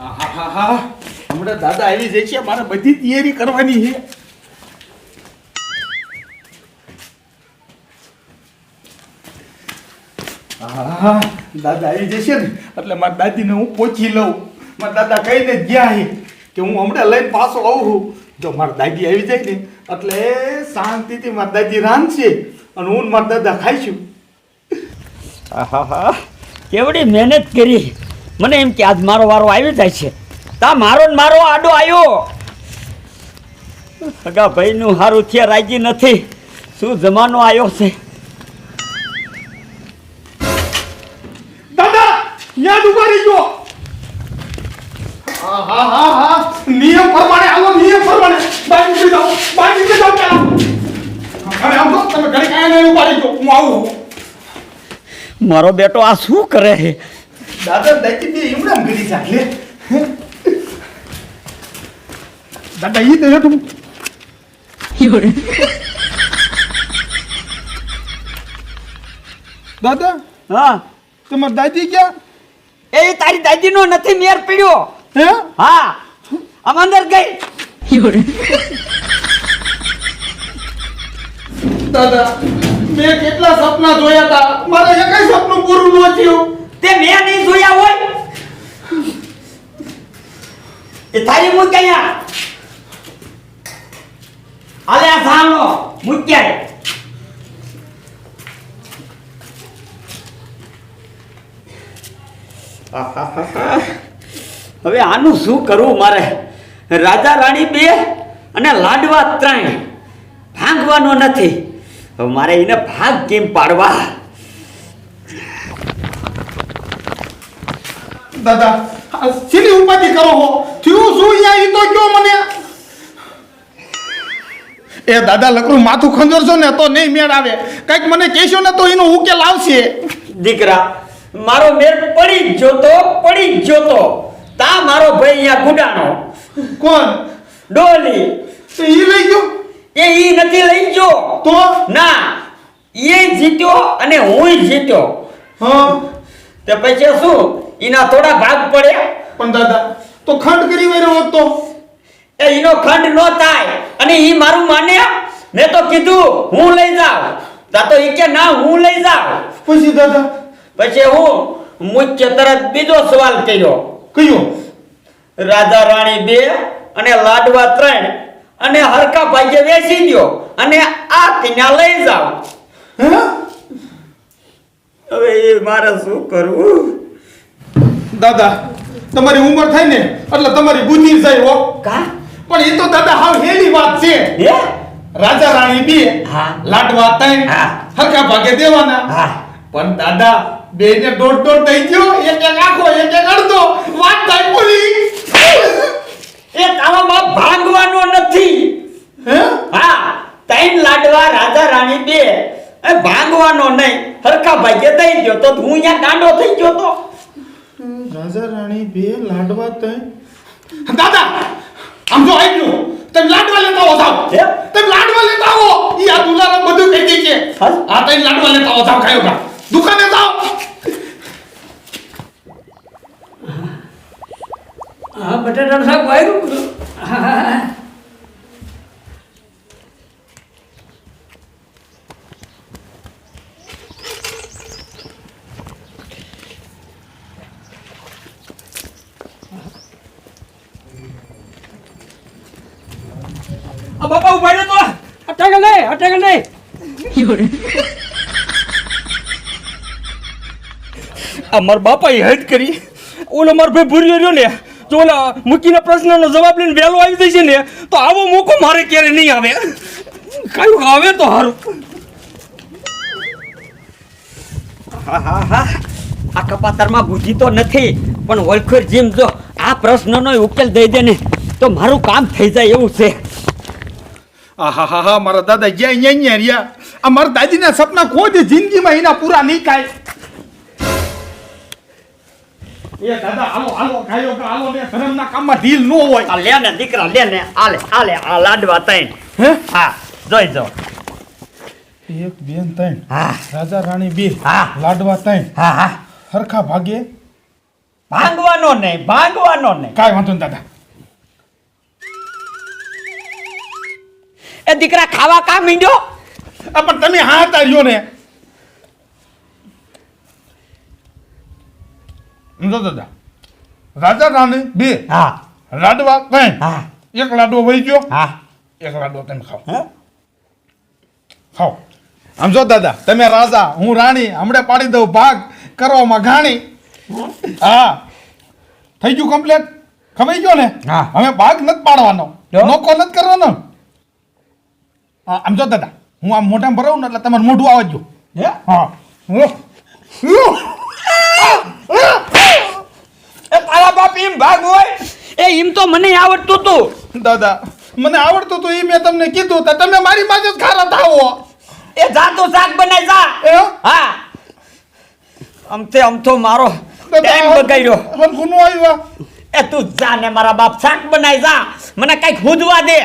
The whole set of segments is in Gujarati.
હમણાં દાદા આવી જાય છે, મારે બધી તૈયારી કરવાની છે. હા દાદા આવી જશે ને, એટલે મારા દાદીને હું પહોંચી લઉં. મારા દાદા કહીને ગયા છે કે હું હમણાં લઈને પાછો આવું જો મારા દાદી આવી જાય ને, એટલે શાંતિથી મારા દાદી રાંધશે અને હું મારા દાદા ખાઈશું. આહાહા, કેવડી મહેનત કરી. મને એમ કે આજ મારો વારો આવી જાય છે. તા મારો ને મારો આડો આવ્યો સગા ભાઈનું હારું થયા રાજી નથી. શું જમાનો આવ્યો છે? દાદા યાદ ઊભા રહીજો. હા હા હા હા. નિયમ પ્રમાણે આવો નિયમ પ્રમાણે. બાઈક નીકળી જાઓ બાઈક નીકળી જાઓ પેલા અરે આમ તો તમે ઘરે કાંઈ નહીં ઊભા રહીજો. હું આવું મારો બેટો આ શું કરે છે? દાદા દાદી બે એમણામ કરી લે. દાદા ઈ દે તું. દાદા હા. તમાર દાદી ક્યાં? એ તારી દાદીનો નથી મેર પીડ્યો. હે? હા. આમ અંદર ગઈ. દાદા મેં કેટલા સપના જોયા હતા મારે એકય સપનું પૂરું ન થયું. તે મેં નહીં જોયા હોય? એ તારી મૂક અહીંયા. અલે આ સામનો મૂક્યા હવે આનું શું કરવું મારે? રાજા રાણી બે અને લાડવા ત્રણ. ભાંગવાનો નથી. મારે એને ભાગ કેમ પાડવા? દાદા સીલી ઉપાધિ કરો હો? થયું શું અહીંયા? ઈ તો કયો મને? એ દાદા લકડું માથું ખંજરશો ને તો નહીં મેળ આવે. કંઈક મને કહેશો ને તો એનો ઉકેલ આવશે. દીકરા મારો મેર પડી જ જોતો પડી જ જોતો. તા મારો ભાઈ અહીંયા ગુડાનો કોણ? ડોલી. તો ઈ લઈ ગયો? એ ઈ નથી લઈ ગયો. તો? ના એ જીત્યો અને હું જીત્યો. હા. તે પછી શું? એના થોડા ભાગ પડ્યા. પણ દાદા તો ખંડ કરી વર્યો હતો. એ એનો ખંડ ન થાય. અને ઈ મારું માને. મેં તો કીધું હું લઈ જાઉં. તા તો ઈ કે ના હું લઈ જાઉં. પછી દાદા? પછી હું મુખ્ય તરત બીજો સવાલ કર્યો. કયો? રાધા રાણી બે અને લાડવા ત્રણ અને હરકા ભાગ્ય વેચી ગયો અને આ કન્યા લઈ જાઓ હવે એ મારે શું કરવું? દાદા તમારી ઉંમર થાય ને એટલે તમારી બુદ્ધિ જાય હો. કા? પણ એ તો દાદા હાવ હેલી વાત છે. હે? રાજા રાણી બે હા. લાડવા ત્રણ હા. હરખા ભાગે દેવાના. હા. પણ દાદા બે ને દોઢ દોઢ થઈ ગયો એક એક આખો એક એક અડધો વાત થાય પૂરી એ તાવામાં ભાંગવાનો નથી. હે? હા ત્રણ લાડવા રાજા રાણી બે એ ભાંગવાનો નહીં હરકા ભાગ્ય દઈ ગયો તો હું અહીંયા ગાંડો થઈ ગયો તો? રાજા રાણી બે લાડવા ત્રણ દાદા આમ જો આવી ગયો. તમે લાડવા લેતા આવો જાવ? તમે લાડવા લેતા આવો ઈ આ દુલારા બધું કહી દે છે. હા? આ તમે લાડવા લેતા આવો જાવ ખાયો કા દુકાને જાવ હા બટાટાનું શાક વાયરું? હા આ બાપા ઊભા રહ્યો તો અટક નહીં અટક નહીં. આ મારા બાપાએ હેડ કરી. ઓલો મારો ભાઈ ભૂર્યો રહ્યો ને જો ઓલા મૂકીના પ્રશ્નનો જવાબ લઈને વહેલો આવી જશે ને તો આવો મોકો મારે ક્યારે નહીં આવે. કયું આવે તો સારું હા હા હા. આ કપાતરમાં બુદ્ધિ તો નથી પણ ઓળખોર જેમ જો આ પ્રશ્નનો ઉકેલ દઈ દે ને તો મારું કામ થઈ જાય એવું છે. આહાહાહા મારા દાદા જ્યાં અહીંયા અહીંયા રહ્યા. આ મારા દાદીના સપના કોઈ જિંદગીમાં એના પૂરા નહીં થાય. એ દાદા હાલો હાલો ખાયો કે હાલો ને ધર્મના કામમાં ઢીલ ન હોય. આ લે ને દીકરા લે ને આલે આલે આ લાડવા તૈન હે? હા જોઈ જો. એક બેન ત્રણ હા. રાજા રાણી બે હા. લાડવા ત્રણ હા હા. હરખા ભાગે. ભાંગવાનો નહીં ભાંગવાનો નહીં. કાંઈ વાંધો નહીં દાદા. એ દીકરા ખાવા કામ મીંડ્યો? પણ તમે હા હતા ને. સમજો દાદા રાજા રાણી બે. હા. લાડવા ત્રણ. હા. એક લાડવો વહી ગયો. હા. એક લાડવો તમે ખાઓ હે? ખાઓ આમ જો દાદા તમે રાજા હું રાણી હમણાં પાડી દઉં ભાગ કરવામાં ઘાણી. હા. થઈ ગયું કમ્પ્લેટ ખવાઈ ગયો ને? હા. હવે ભાગ નથી પાડવાનો. નોકો નથી કરવાનો. આમ જો દાદા હું આમ મોઢામાં ભરાવું ને એટલે તમારું મોઢું આવજો હે? હા. એ તારા બાપ એમ ભાગ હોય? એ એમ તો મને આવડતું તું. દાદા મને આવડતું તું એ મેં તમને કીધું તો. તમે મારી માથે જ ખારા થાવો. એ જાતું શાક બનાય જા. એ હા. અમથે અમથો મારો ટાઈમ બગાડ્યો. મને ગુનો આવ્યો. એ તું જા ને મારા બાપ શાક બનાય જા. મને કંઈક હુદવા દે.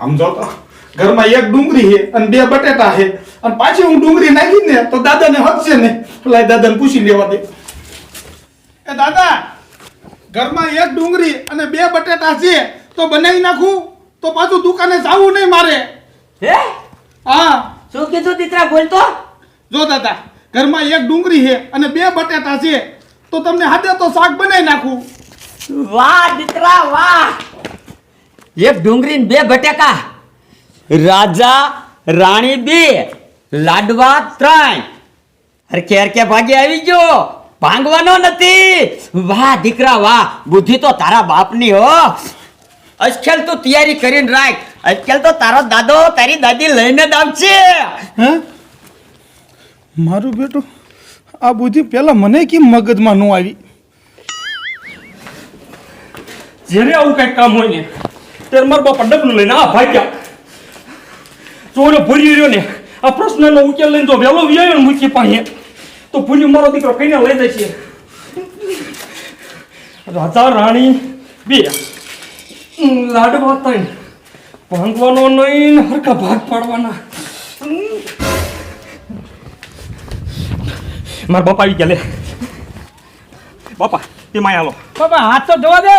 આમ જો તો. ઘરમાં એક ડુંગળી છે અને બે બટેટા છે. અને પાછી હું ડુંગળી નાખી ને તો દાદાને હકશે ને પેલા દાદાને પૂછી લેવા દે. એ દાદા ઘરમાં એક ડુંગળી અને બે બટેટા છે તો બનાવી નાખું? તો પાછું દુકાને જાવું નહીં મારે. હે? હા. શું કીધું દીકરા બોલતો જો દાદા ઘરમાં એક ડુંગળી છે અને બે બટેટા છે તો તમને હાથે તો શાક બનાવી નાખું. વાહ દીકરા વાહ. એક ડુંગળી બે બટેકા. રાજા રાણી બે લાડવા ત્રણ. હરકે હરકે ભાગે આવી ગયો. ભાંગવાનો નથી. વાહ દીકરા વાહ. બુદ્ધિ તો તારા બાપની હો. અજકેલ તો તૈયારી કરીને રાખ. અજકેલ તો તારો દાદો તારી દાદી લઈને જ આવશે. હે? મારું બેટું આ બુદ્ધિ પેલા મને કેમ મગજમાં ન આવી? જ્યારે આવું કંઈક કામ હોય ને ત્યારે મારા બાપા ડબલું લઈને આ ભાગ્યા ચોરે ભૂલી રહ્યો ને આ પ્રશ્નનો ઉકેલ લઈને જો વહેલો વ્યાયો ને મૂકી પાસે તો ભૂલ્યું મારો દીકરો કઈને લઈ જશે રાજા રાણી બે લાડવા ત્રણ ભાંગવાનો નહીં હરખા ભાગ પાડવાના. મારા બાપા આવી ગયા લે બાપા તે માયા બાપા હાથ તો ધોવા દે.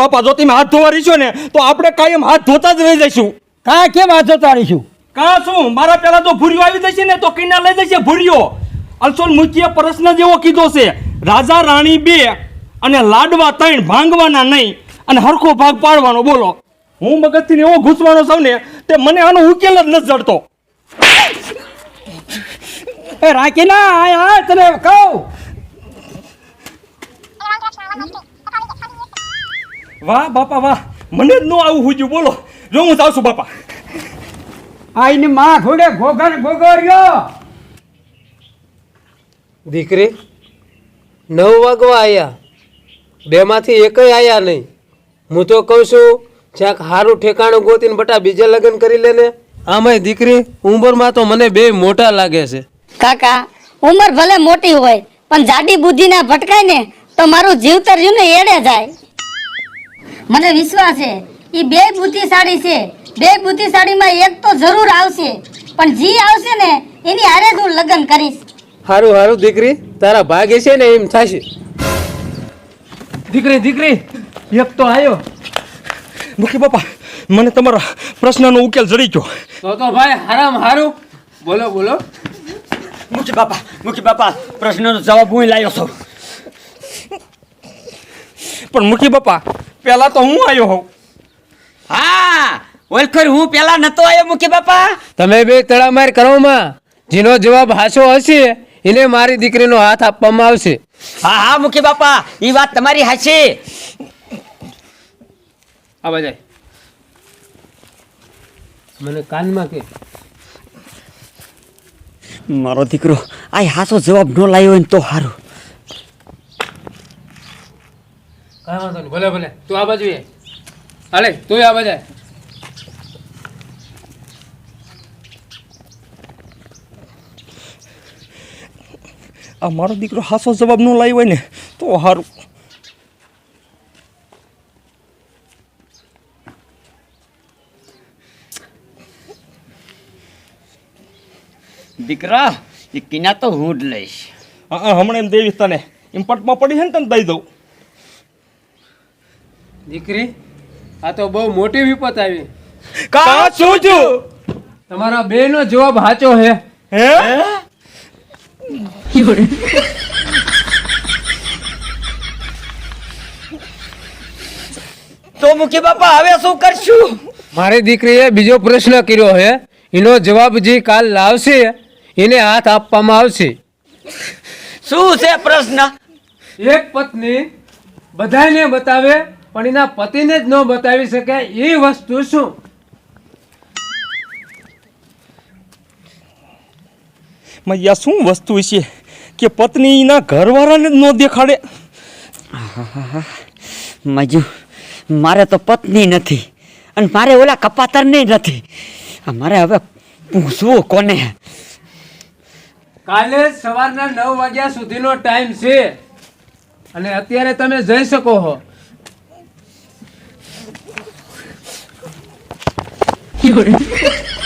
બાપા જો તમે હાથ ધોવા રહીશો ને તો આપણે કાયમ હાથ ધોતા જ રહી જઈશું. કાં કેમ હાથ ધોતા રહીશું? કા શું? મારા પહેલા તો ભૂરિયો આવી જશે ને તો કઈના લઈ જશે ભૂરિયો અલસોલ મુખ્ય પ્રશ્ન જેવો કીધો છે રાજા રાણી બે અને લાડવા ત્રણ ભાંગવાના નહીં અને હરખો ભાગ પાડવાનો. બોલો. હું મગજથી એવો ઘૂસવાનો છું ને તે મને આનો ઉકેલ જ નથી જડતો. એ રાખી ના આય આય તને કહું. વાહ બાપા વાહ. મને જ ન આવું હુજ્યું બોલો. જો હું જાઉં છું બાપા. આઈને માં ઘોડે ઘોઘર ઘોઘર્યો દીકરી નવ વાગવા આયા. બેમાંથી એકય આયા નહીં. હું તો કહું છું જ્યાંક સારું ઠેકાણું ગોતીને બટા બીજે લગ્ન કરી લે ને આમાંય દીકરી ઉંમરમાં તો મને બે મોટા લાગે છે. કાકા ઉંમર ભલે મોટી હોય પણ જાડી બુદ્ધિ ના ભટકાય ને તો મારું જીવતર રહ્યું ને એડે જાય. મને વિશ્વાસ છે એ બે બુદ્ધિશાળી છે. બે બુદ્ધિશાળીમાં એક તો જરૂર આવશે પણ જી આવશે ને એની હારે જ હું લગ્ન કરીશ. હારું હારું દીકરી. તારા ભાગે છે ને એમ થશે. દીકરી દીકરી એક તો આવ્યો મુખી બાપા મને તમારા પ્રશ્નનો ઉકેલ જડી ગયો. તો તો ભાઈ હારામ હારું. બોલો બોલો. મુખી બાપા મુખી બાપા પ્રશ્નનો જવાબ હું લાવ્યો છું. પણ મુખી બાપા પેલા તો હું આવ્યો હોઉં. હા ઓલખર હું પેલા નતો આવ્યો મુખી બાપા. તમે બે તળામાર કરવામાં જેનો જવાબ હાસો હશે એને મારી દીકરીનો હાથ આપવામાં આવશે. હા હા મુખી બાપા એ વાત તમારી હાચી. આવા જાય. મને કાનમાં કે. મારો દીકરો આ હાસો જવાબ ન લાવ્યો હોય ને તો સારું કાંઈ વાંધો નહીં. ભલે ભલે. તું આ બાજુ હાલે તું આ બાજુ આ મારો દીકરો હાસો જવાબ ન લાવ્યો હોય ને તો સારું દીકરા એ કિના તો હું જ લઈશ. હા, હમણાં એમ દેવીશ તને એમ પટમાં પડી છે ને તને દઈ દઉં. દીકરી આ તો બહુ મોટી વિપત આવી. કા શું છું તમારા બે નો જવાબ સાચો હે. હે? તો મુખી બાપા હવે શું કરશું? મારી દીકરીએ બીજો પ્રશ્ન કર્યો હે. એનો જવાબ જે કાલ લાવશે એને હાથ આપવામાં આવશે. શું છે પ્રશ્ન? એક પત્ની બધાને બતાવે પણ એના પતિને જ ન બતાવી શકે એ વસ્તુ શું? મૈયા શું વસ્તુ છે કે પત્નીના ઘરવાળાને જ ન દેખાડે? મજુ મારે તો પત્ની નથી અને મારે ઓલા કપાતર નહીં નથી મારે હવે પૂછવું કોને? કાલે સવારના નવ વાગ્યા સુધીનો ટાઈમ છે. અને અત્યારે તમે જઈ શકો છો 夜。